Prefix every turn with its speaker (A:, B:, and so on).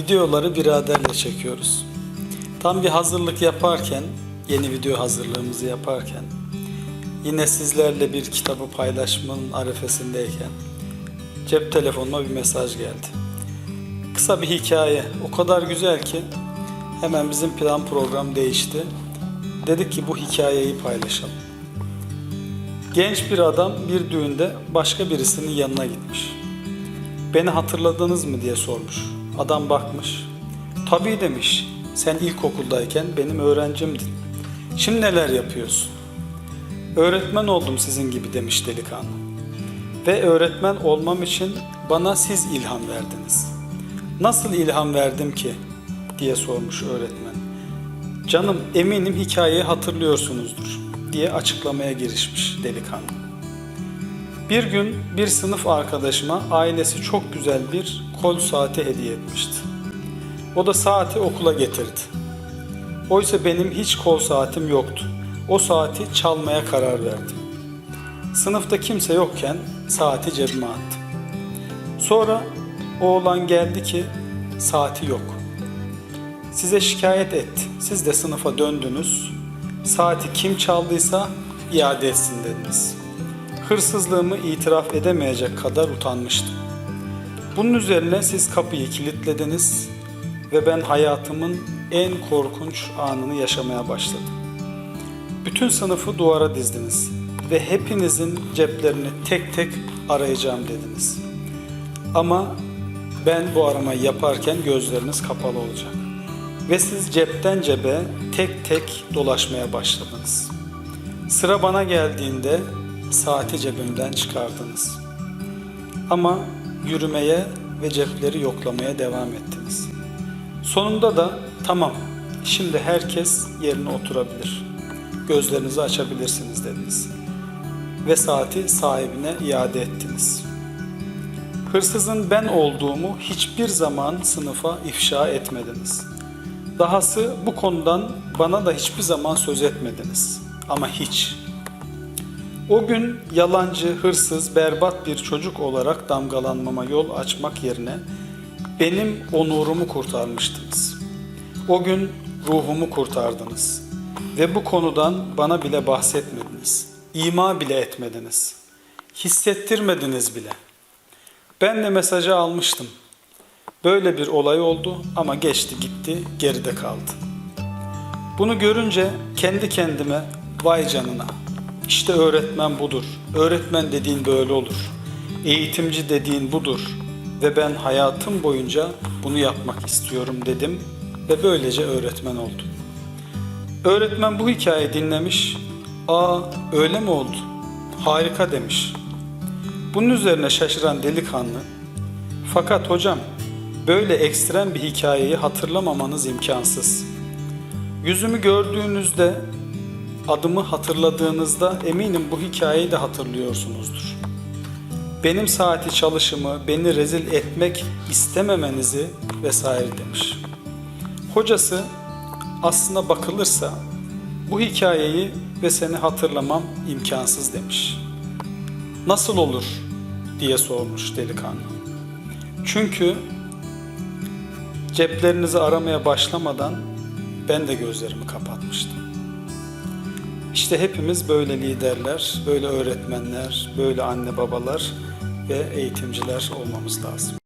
A: Videoları biraderle çekiyoruz. Tam bir hazırlık yaparken, yeni video hazırlığımızı yaparken, yine sizlerle bir kitabı paylaşmanın arefesindeyken cep telefonuma bir mesaj geldi. Kısa bir hikaye, o kadar güzel ki hemen bizim plan program değişti. Dedik ki bu hikayeyi paylaşalım. Genç bir adam bir düğünde başka birisinin yanına gitmiş. Beni hatırladınız mı diye sormuş. Adam bakmış. Tabii demiş. Sen ilkokuldayken benim öğrencimdin. Şimdi neler yapıyorsun? Öğretmen oldum sizin gibi demiş delikanlı. Ve öğretmen olmam için bana siz ilham verdiniz. Nasıl ilham verdim ki? diye sormuş öğretmen. Canım eminim hikayeyi hatırlıyorsunuzdur diye açıklamaya girişmiş delikanlı. Bir gün bir sınıf arkadaşıma ailesi çok güzel bir kol saati hediye etmişti. O da saati okula getirdi. Oysa benim hiç kol saatim yoktu. O saati çalmaya karar verdim. Sınıfta kimse yokken saati cebime attım. Sonra oğlan geldi ki saati yok. Size şikayet etti. Siz de sınıfa döndünüz. Saati kim çaldıysa iade etsin dediniz. Hırsızlığımı itiraf edemeyecek kadar utanmıştım. Bunun üzerine siz kapıyı kilitlediniz ve ben hayatımın en korkunç anını yaşamaya başladım. Bütün sınıfı duvara dizdiniz ve hepinizin ceplerini tek tek arayacağım dediniz. Ama ben bu aramayı yaparken gözleriniz kapalı olacak. Ve siz cepten cebe tek tek dolaşmaya başladınız. Sıra bana geldiğinde saati cebimden çıkardınız. Ama yürümeye ve cepleri yoklamaya devam ettiniz. Sonunda da tamam şimdi herkes yerine oturabilir. Gözlerinizi açabilirsiniz dediniz. Ve saati sahibine iade ettiniz. Hırsızın ben olduğumu hiçbir zaman sınıfa ifşa etmediniz. Dahası bu konudan bana da hiçbir zaman söz etmediniz. Ama hiç. O gün yalancı, hırsız, berbat bir çocuk olarak damgalanmama yol açmak yerine benim onurumu kurtarmıştınız. O gün ruhumu kurtardınız. Ve bu konudan bana bile bahsetmediniz. İma bile etmediniz. Hissettirmediniz bile. Ben de mesajı almıştım. Böyle bir olay oldu ama geçti gitti, geride kaldı. Bunu görünce kendi kendime vay canına. İşte öğretmen budur. Öğretmen dediğin böyle olur. Eğitimci dediğin budur. Ve ben hayatım boyunca bunu yapmak istiyorum dedim ve böylece öğretmen oldum. Öğretmen bu hikayeyi dinlemiş. Aa öyle mi oldu? Harika demiş. Bunun üzerine şaşıran delikanlı fakat hocam böyle ekstrem bir hikayeyi hatırlamamanız imkansız. Yüzümü gördüğünüzde, adımı hatırladığınızda eminim bu hikayeyi de hatırlıyorsunuzdur. Benim saati çalışımı, beni rezil etmek istememenizi vesaire demiş. Hocası aslına bakılırsa bu hikayeyi ve seni hatırlamam imkansız demiş. Nasıl olur diye sormuş delikanlı. Çünkü ceplerinizi aramaya başlamadan ben de gözlerimi kapatmıştım. İşte hepimiz böyle liderler, böyle öğretmenler, böyle anne babalar ve eğitimciler olmamız lazım.